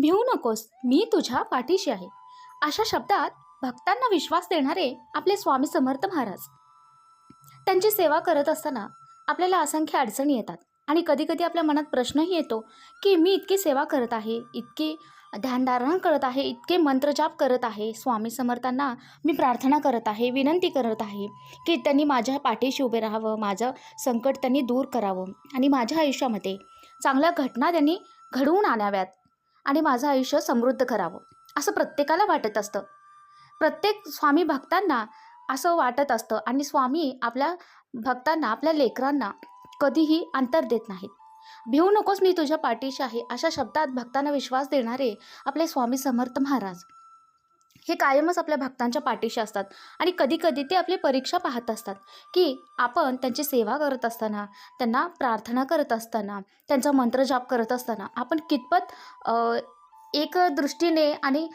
भिवू नकोस मी तुझ्या पाठीशी आहे. अशा शब्दात भक्तांना विश्वास देणारे आपले स्वामी समर्थ महाराज. त्यांची सेवा करत असताना आपल्याला असंख्य अडचणी येतात आणि कधीकधी आपल्या मनात प्रश्नही येतो की मी इतकी सेवा करत आहे इतकी ध्यानधारणा करत आहे इतके मंत्रजाप करत आहे स्वामी समर्थांना मी प्रार्थना करत आहे विनंती करत आहे की त्यांनी माझ्या पाठीशी उभे राहावं माझं संकट त्यांनी दूर करावं आणि माझ्या आयुष्यामध्ये चांगल्या घटना त्यांनी घडवून आणाव्यात. आणि माझं आयुष्य समृद्ध करावं असं प्रत्येकाला वाटत असतं. प्रत्येक स्वामी भक्तांना असं वाटत असतं आणि स्वामी आपल्या भक्तांना आपल्या लेकरांना कधीही अंतर देत नाहीत. भिवू नकोस मी तुझ्या पाठीशी आहे अशा शब्दात भक्तांना विश्वास देणारे आपले स्वामी समर्थ महाराज. हे कायमच आपल्या भक्तांच्या पाठीशी असतात. आणि कधीकधी ते आपली परीक्षा पाहत असतात. की आपण त्यांची सेवा करत असताना त्यांना प्रार्थना करत असताना त्यांचा मंत्रजाप करत असताना आपण कितपत एक दृष्टीने आणि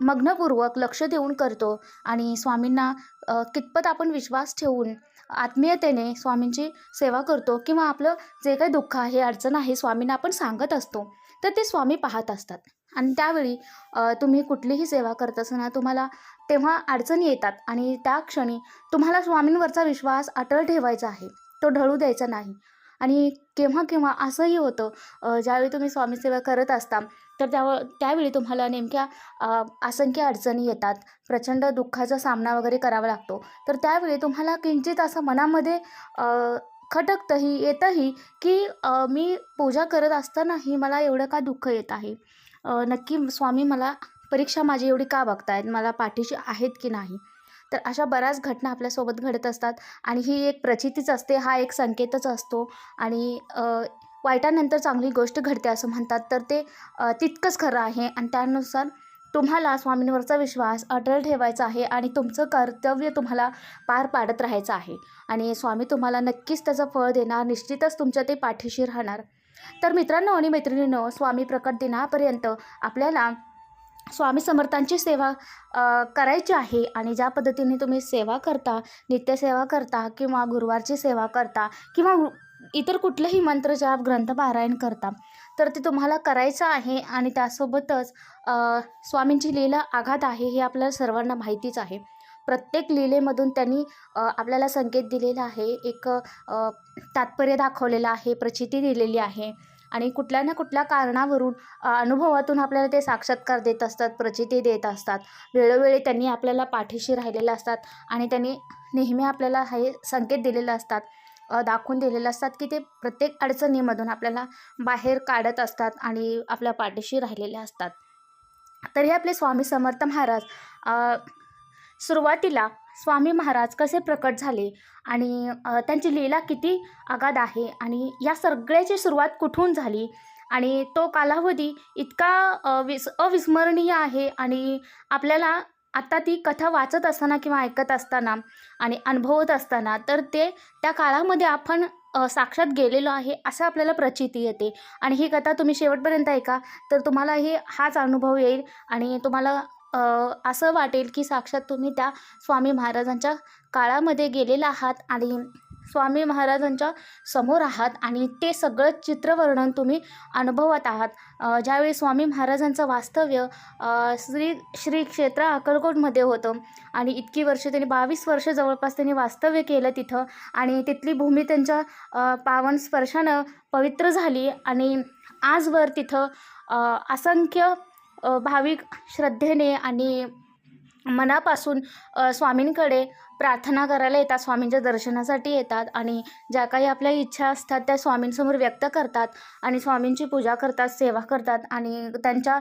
मग्नपूर्वक लक्ष देऊन करतो आणि स्वामींना कितपत आपण विश्वास ठेवून आत्मीयतेने स्वामींची सेवा करतो किंवा आपलं जे काही दुःख आहे अडचण आहे स्वामींना आपण सांगत असतो तर ते स्वामी पाहत असतात. आणि त्यावेळी तुम्ही कुठलीही सेवा करत असताना तुम्हाला तेव्हा अडचणी येतात आणि त्या क्षणी तुम्हाला स्वामींवरचा विश्वास अटळ ठेवायचा आहे. तो ढळू द्यायचा नाही. आणि केव्हा केव्हा असंही होतं ज्यावेळी तुम्ही स्वामीसेवा करत असता तर त्या त्यावेळी तुम्हाला नेमक्या असंख्य अडचणी येतात. प्रचंड दुःखाचा सामना वगैरे करावा लागतो. तर त्यावेळी तुम्हाला किंचित असं मनामध्ये खटकतंही येतंही की मी पूजा करत असतानाही मला एवढं का दुःख येत आहे? नक्की स्वामी मला परीक्षा माझी एवढी का बघतायत? मला पाठीशी आहेत की नाही? तर अशा बऱ्याच घटना आपल्यासोबत घडत असतात आणि ही एक प्रचितीच असते हा एक संकेतच असतो आणि वाईटानंतर चांगली गोष्ट घडते असं म्हणतात. तर ते तितकंच खरं आहे आणि त्यानुसार तुम्हाला स्वामींवरचा विश्वास अटल ठेवायचा आहे आणि तुमचं कर्तव्य तुम्हाला पार पाडत राहायचं आहे आणि स्वामी तुम्हाला नक्कीच त्याचं फळ देणार निश्चितच तुमच्या ते पाठीशी राहणार. तर मित्रांनो आणि मैत्रिणींनो स्वामी प्रकट दिनापर्यंत आपल्याला स्वामी समर्थांची सेवा करायची आहे आणि ज्या पद्धतीने तुम्ही सेवा करता नित्यसेवा करता किंवा गुरुवारची सेवा करता किंवा इतर कुठलंही मंत्रजाप ग्रंथपारायण करता तर ते तुम्हाला करायचं आहे आणि त्यासोबतच स्वामींची लीला आघात आहे हे आपल्याला सर्वांना माहितीच आहे. प्रत्येक लीलेमधून त्यांनी आपल्याला संकेत दिलेला आहे. एक तात्पर्य दाखवलेलं आहे प्रचिती दिलेली आहे. आणि कुठल्या ना कुठल्या कारणावरून अनुभवातून आपल्याला ते साक्षात्कार देत असतात प्रचिती देत असतात. वेळोवेळी त्यांनी आपल्याला पाठीशी राहिलेले असतात आणि त्यांनी नेहमी आपल्याला हे संकेत दिलेले असतात दाखवून दिलेले असतात की ते प्रत्येक अडचणीमधून आपल्याला बाहेर काढत असतात आणि आपल्या पाठीशी राहिलेले असतात. तर हे आपले स्वामी समर्थ महाराज सुरुवातीला स्वामी महाराज कसे प्रकट झाले आणि त्यांची लीला किती आगाध आहे आणि या सगळ्याची सुरुवात कुठून झाली? आणि तो कालावधी इतका विस अविस्मरणीय आहे आणि आपल्याला आता ती कथा वाचत असताना किंवा ऐकत असताना आणि अनुभवत असताना तर ते त्या काळामध्ये आपण साक्षात गेलेलो आहे असं आपल्याला प्रचिती येते. आणि ही कथा तुम्ही शेवटपर्यंत ऐका तर तुम्हाला हे हाच अनुभव येईल आणि तुम्हाला असं वाटेल की साक्षात तुम्ही त्या स्वामी महाराजांच्या काळामध्ये गेलेला आहात आणि स्वामी महाराजांच्या समोर आहात आणि ते सगळं चित्रवर्णन तुम्ही अनुभवत आहात. ज्यावेळी स्वामी महाराजांचं वास्तव्य श्री श्री क्षेत्र अक्कलकोटमध्ये होतं आणि इतकी वर्ष त्यांनी बावीस वर्ष जवळपास त्यांनी वास्तव्य केलं तिथं आणि तिथली भूमी त्यांच्या पावन स्पर्शानं पवित्र झाली आणि आजवर तिथं असंख्य भाविक श्रद्धेने आणि मनापासून स्वामींकडे प्रार्थना करायला येतात स्वामींच्या दर्शनासाठी येतात आणि ज्या काही आपल्या इच्छा असतात त्या स्वामींसमोर व्यक्त करतात आणि स्वामींची पूजा करतात सेवा करतात आणि त्यांच्या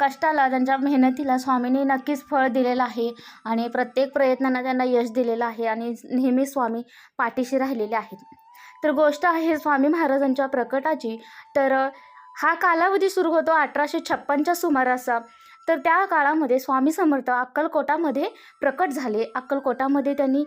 कष्टाला त्यांच्या मेहनतीला स्वामींनी नक्कीच फळ दिलेलं आहे आणि प्रत्येक प्रयत्नांना त्यांना यश दिलेलं आहे आणि नेहमी स्वामी पाठीशी राहिलेले आहेत. तर गोष्ट आहे स्वामी महाराजांच्या प्रकटाची. तर हा कालावधी सुरू होतो अठराशे छप्पनच्या सुमारासा तर त्या काळामध्ये स्वामी समर्थ अक्कलकोटामध्ये प्रकट झाले. अक्कलकोटामध्ये त्यांनी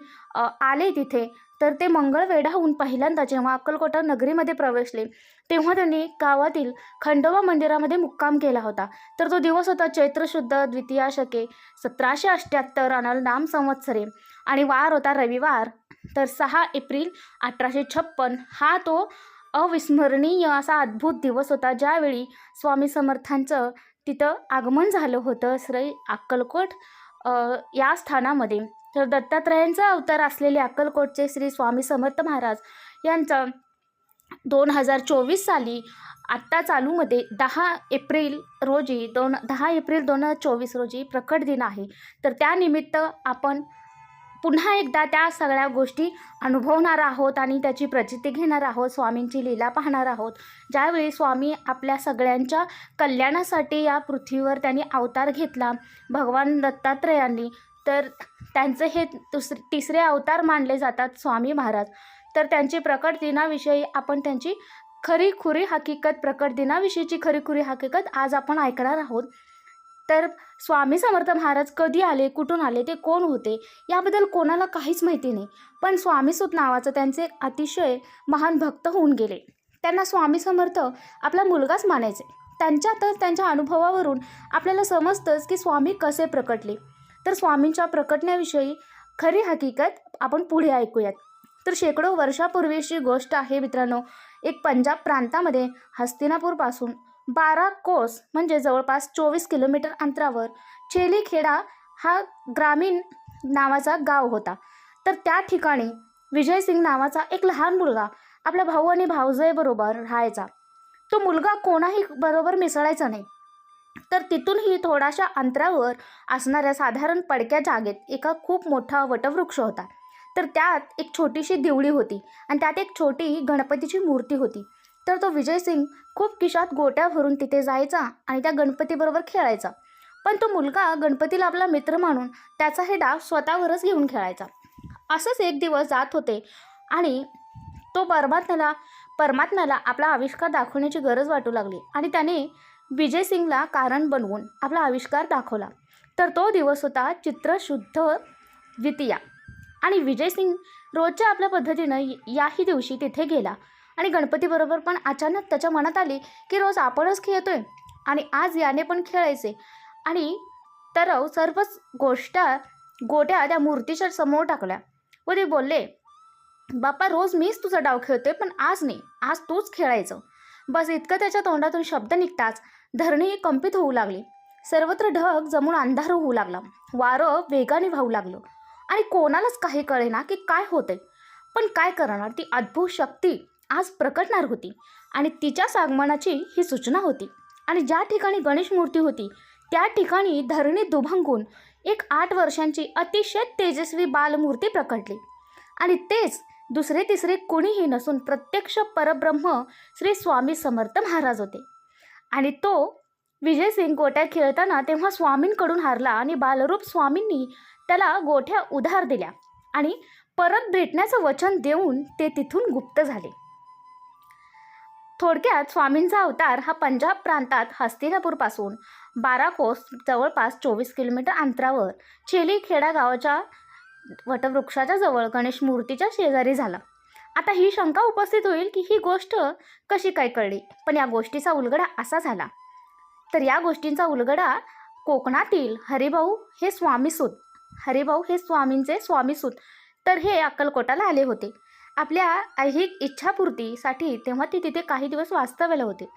आले तिथे. तर ते मंगळवेढाहून पहिल्यांदा जेव्हा अक्कलकोटा नगरीमध्ये प्रवेशले तेव्हा त्यांनी गावातील खंडोबा मंदिरामध्ये मुक्काम केला होता. तर तो दिवस होता चैत्रशुद्ध द्वितीया शके सतराशे अठ्ठ्याहत्तर अनल नाम संवत्सरे आणि वार होता रविवार. तर सहा एप्रिल अठराशे छप्पन हा तो अविस्मरणीय असा अद्भुत दिवस होता ज्यावेळी स्वामी समर्थांचं तिथं आगमन झालं होतं श्री अक्कलकोट या स्थानामध्ये. तर दत्तात्रयांचा अवतार असलेले अक्कलकोटचे श्री स्वामी समर्थ महाराज यांचं दोन हजार चोवीस साली आत्ता चालूमध्ये दहा एप्रिल रोजी दोन दहा एप्रिल दोन हजार चोवीस रोजी प्रकट दिन आहे. तर त्यानिमित्त आपण पुन्हा एकदा त्या सगळ्या गोष्टी अनुभवणार आहोत आणि त्याची प्रचिती घेणार आहोत स्वामींची लीला पाहणार आहोत. ज्यावेळी स्वामी आपल्या सगळ्यांच्या कल्याणासाठी या पृथ्वीवर त्यांनी अवतार घेतला भगवान दत्तात्रयांनी तर त्यांचे हे दुसरे तिसरे अवतार मानले जातात स्वामी महाराज. तर त्यांची प्रकट दिनाविषयी आपण त्यांची खरी खुरी हकीकत प्रकट दिनाविषयीची खरी खुरी हकीकत आज आपण ऐकणार आहोत. तर स्वामी समर्थ महाराज कधी आले कुठून आले ते कोण होते याबद्दल कोणाला काहीच माहिती नाही. पण स्वामीसूत नावाचं त्यांचे अतिशय महान भक्त होऊन गेले. त्यांना स्वामी समर्थ आपला मुलगाच मानायचे. त्यांच्या तर त्यांच्या अनुभवावरून आपल्याला समजतंच की स्वामी कसे प्रकटले. तर स्वामींच्या प्रकटण्याविषयी खरी हकीकत आपण पुढे ऐकूयात. तर शेकडो वर्षापूर्वीची गोष्ट आहे मित्रांनो एक पंजाब प्रांतामध्ये हस्तिनापूरपासून. बारा कोस म्हणजे जवळपास चोवीस किलोमीटर अंतरावर चेलीखेडा हा ग्रामीण नावाचा गाव होता. तर त्या ठिकाणी विजयसिंग नावाचा एक लहान मुलगा आपल्या भाऊ आणि भाऊजयबरोबर राहायचा. तो मुलगा कोणाही बरोबर मिसळायचा नाही. तर तिथूनही थोड्याशा अंतरावर असणाऱ्या साधारण पडक्या जागेत एका खूप मोठा वटवृक्ष होता. तर त्यात एक छोटीशी दिवळी होती आणि त्यात एक छोटी गणपतीची मूर्ती होती. तर तो विजयसिंग खूप किशात गोट्या भरून तिथे जायचा आणि त्या गणपतीबरोबर खेळायचा. पण तो मुलगा गणपतीला आपला मित्र मानून त्याचा हे डाव स्वतःवरच घेऊन खेळायचा. असंच एक दिवस जात होते आणि तो परमात्म्याला परमात्म्याला आपला आविष्कार दाखवण्याची गरज वाटू लागली आणि त्याने विजयसिंगला कारण बनवून आपला आविष्कार दाखवला. तर तो दिवस होता चित्रशुद्ध द्वितीया आणि विजयसिंग रोजच्या आपल्या पद्धतीनं याही दिवशी तिथे गेला. आणि गणपतीबरोबर पण अचानक त्याच्या मनात आली की रोज आपणच खेळतोय. आणि आज याने पण खेळायचे. आणि तर सर्वच गोष्ट गोट्या त्या मूर्तीच्या समोर टाकल्या. व ते बोलले बाप्पा रोज मीच तुझा डाव खेळतोय पण आज नाही. आज तूच खेळायचं. बस इतकं त्याच्या तोंडातून शब्द निघताच धरणी कंपित होऊ लागली. सर्वत्र ढग जमून अंधार होऊ लागला. वारं वेगाने वाहू लागलं. आणि कोणालाच काही कळेना की काय होतंय. पण काय करणार ती अद्भुत शक्ती? आज प्रकटणार होती आणि तिच्याच आगमनाची ही सूचना होती. आणि ज्या ठिकाणी गणेश मूर्ती होती त्या ठिकाणी धरणी दुभंगून एक आठ वर्षांची अतिशय तेजस्वी बालमूर्ती प्रकटली. आणि तेच दुसरे तिसरे कोणीही नसून प्रत्यक्ष परब्रह्म श्री स्वामी समर्थ महाराज होते. आणि तो विजयसिंग गोट्या खेळताना तेव्हा स्वामींकडून हारला आणि बालरूप स्वामींनी त्याला गोठ्या उधार दिल्या आणि परत भेटण्याचं वचन देऊन ते तिथून गुप्त झाले. थोडक्यात स्वामींचा अवतार हा पंजाब प्रांतात हस्तिनापूरपासून बारा कोस जवळपास चोवीस किलोमीटर अंतरावर चेलीखेडा गावाच्या वटवृक्षाच्या जवळ गणेश मूर्तीच्या शेजारी झाला. आता ही शंका उपस्थित होईल की ही गोष्ट कशी काय कळली? पण या गोष्टीचा उलगडा असा झाला. तर या गोष्टींचा उलगडा कोकणातील हरिभाऊ हे स्वामीसूत हरिभाऊ हे स्वामींचे स्वामीसूत. तर हे अक्कलकोटाला आले होते. आपल्या ऐहिक इच्छापूर्तीसाठी तेव्हा ते तिथे काही दिवस वास्तव्याला होते.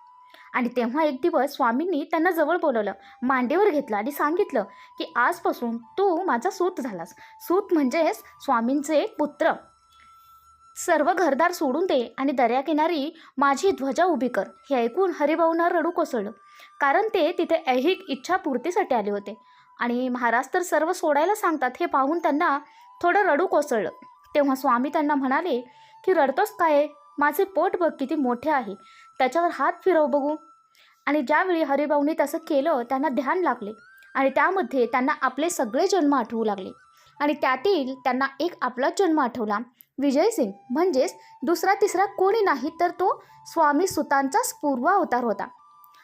आणि तेव्हा एक दिवस स्वामींनी त्यांना जवळ बोलवलं मांडीवर घेतलं आणि सांगितलं की आजपासून तू माझा सूत झालास. सूत म्हणजेच स्वामींचे पुत्र. सर्व घरदार सोडून दे आणि दर्याकिनारी माझी ध्वजा उभी कर. हे ऐकून हरिभाऊंना रडू कोसळलं. कारण ते तिथे ऐहिक इच्छापूर्तीसाठी आले होते. आणि महाराज तर सर्व सोडायला सांगतात हे पाहून त्यांना थोडं रडू कोसळलं. तेव्हा स्वामी त्यांना म्हणाले की रडतोस काय? माझे पोट बघ किती मोठे आहे. त्याच्यावर हात फिरव बघू. आणि ज्यावेळी हरिभाऊंनी तसं केलं त्यांना ध्यान लागले. आणि त्यामध्ये त्यांना आपले सगळे जन्म आठवू लागले. आणि त्यातील त्यांना एक आपलाच जन्म आठवला. विजयसिंग म्हणजेच दुसरा तिसरा कोणी नाही तर तो स्वामी सुतांचाच पूर्वा अवतार होता.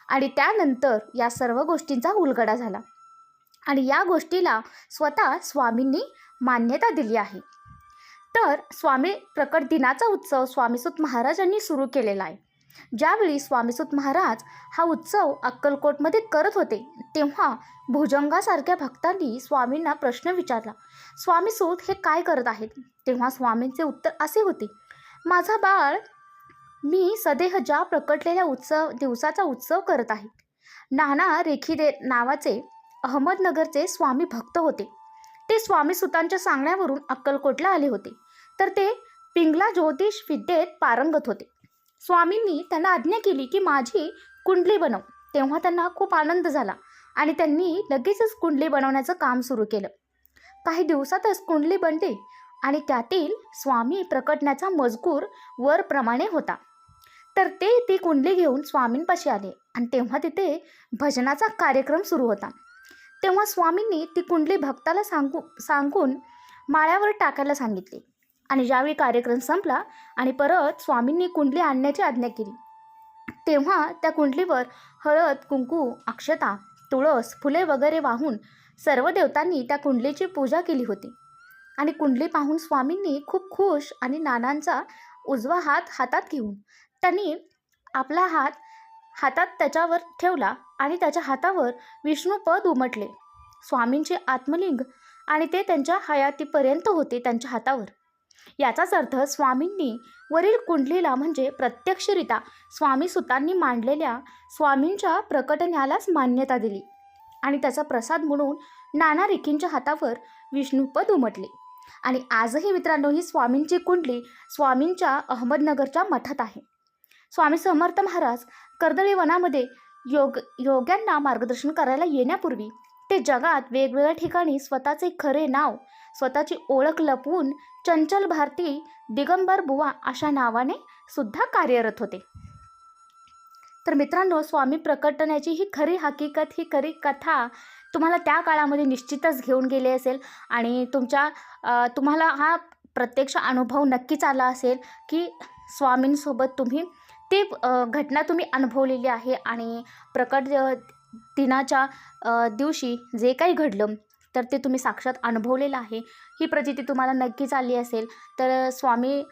आणि त्यानंतर या सर्व गोष्टींचा उलगडा झाला. आणि या गोष्टीला स्वतः स्वामींनी मान्यता दिली आहे. तर स्वामी प्रकट दिनाचा उत्सव स्वामीसूत महाराजांनी सुरू केलेला आहे. ज्यावेळी स्वामीसूत महाराज हा उत्सव अक्कलकोटमध्ये करत होते तेव्हा भुजंगासारख्या भक्तांनी स्वामींना प्रश्न विचारला स्वामीसूत हे काय करत आहेत? तेव्हा स्वामींचे उत्तर असे होते माझा बाळ मी सदेह ज्या प्रकटलेल्या उत्सव दिवसाचा उत्सव करत आहे नाना रेखीदे नावाचे अहमदनगरचे स्वामी भक्त होते. ते स्वामी सुतांच्या सांगण्यावरून अक्कलकोटला आले होते. तर ते पिंगला ज्योतिष विद्येत पारंगत होते. स्वामींनी त्यांना आज्ञा केली की माझी कुंडली बनव. तेव्हा त्यांना खूप आनंद झाला आणि त्यांनी लगेचच कुंडली बनवण्याचं काम सुरू केलं. काही दिवसातच कुंडली बनते आणि त्यातील स्वामी प्रकटण्याचा मजकूर वरप्रमाणे होता. तर ते ती कुंडली घेऊन स्वामींपाशी आले आणि तेव्हा तिथे भजनाचा कार्यक्रम सुरू होता. तेव्हा स्वामींनी ती कुंडली भक्ताला सांगू सांगून माळ्यावर टाकायला सांगितले. आणि ज्यावेळी कार्यक्रम संपला आणि परत स्वामींनी कुंडली आणण्याची आज्ञा केली तेव्हा त्या कुंडलीवर हळद कुंकू अक्षता तुळस फुले वगैरे वाहून सर्व देवतांनी त्या कुंडलीची पूजा केली होती. आणि कुंडली पाहून स्वामींनी खूप खुश आणि नानांचा उजवा हात हातात घेऊन त्यांनी आपला हात हातात त्याच्यावर ठेवला आणि त्याच्या हातावर विष्णुपद उमटले. स्वामींचे आत्मलिंग आणि ते त्यांच्या हयातीपर्यंत होते त्यांच्या हातावर. याचाच अर्थ स्वामींनी वरील कुंडलीला म्हणजे प्रत्यक्षरित्या स्वामी सुतांनी मांडलेल्या स्वामींच्या प्रकटण्यालाच मान्यता दिली आणि त्याचा प्रसाद म्हणून नाना रिकींच्या हातावर विष्णुपद उमटले. आणि आजही मित्रांनो ही स्वामींची कुंडली स्वामींच्या अहमदनगरच्या मठात आहे. स्वामी समर्थ महाराज कर्दळी वनामध्ये योग योग्यांना मार्गदर्शन करायला येण्यापूर्वी ते जगात वेगवेगळ्या ठिकाणी स्वतःचे खरे नाव स्वतःची ओळख लपवून चंचल भारती दिगंबर बुवा अशा नावाने सुद्धा कार्यरत होते. तर मित्रांनो स्वामी प्रकटण्याची ही खरी हकीकत ही खरी कथा तुम्हाला त्या काळामध्ये निश्चितच घेऊन गेली असेल आणि तुमच्या तुम्हाला हा प्रत्यक्ष अनुभव नक्कीच आला असेल की स्वामींसोबत तुम्ही ते घटना तुम्ही अनुभवलेली आहे आणि प्रकट दिनाच्या दिवशी जे काही घडलं तर ते तुम्ही साक्षात अनुभवलेलं आहे. ही प्रचिती तुम्हाला नक्कीच आली असेल. तर स्वामी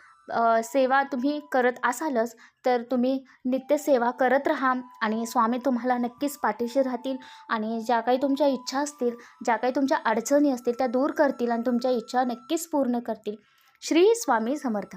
सेवा तुम्ही करत असालच तर तुम्ही नित्य सेवा करत राहा आणि स्वामी तुम्हाला नक्कीच पाठीशी राहतील आणि ज्या काही तुमच्या इच्छा असतील ज्या काही तुमच्या अडचणी असतील त्या दूर करतील आणि तुमच्या इच्छा नक्कीच पूर्ण करतील. श्री स्वामी समर्थ.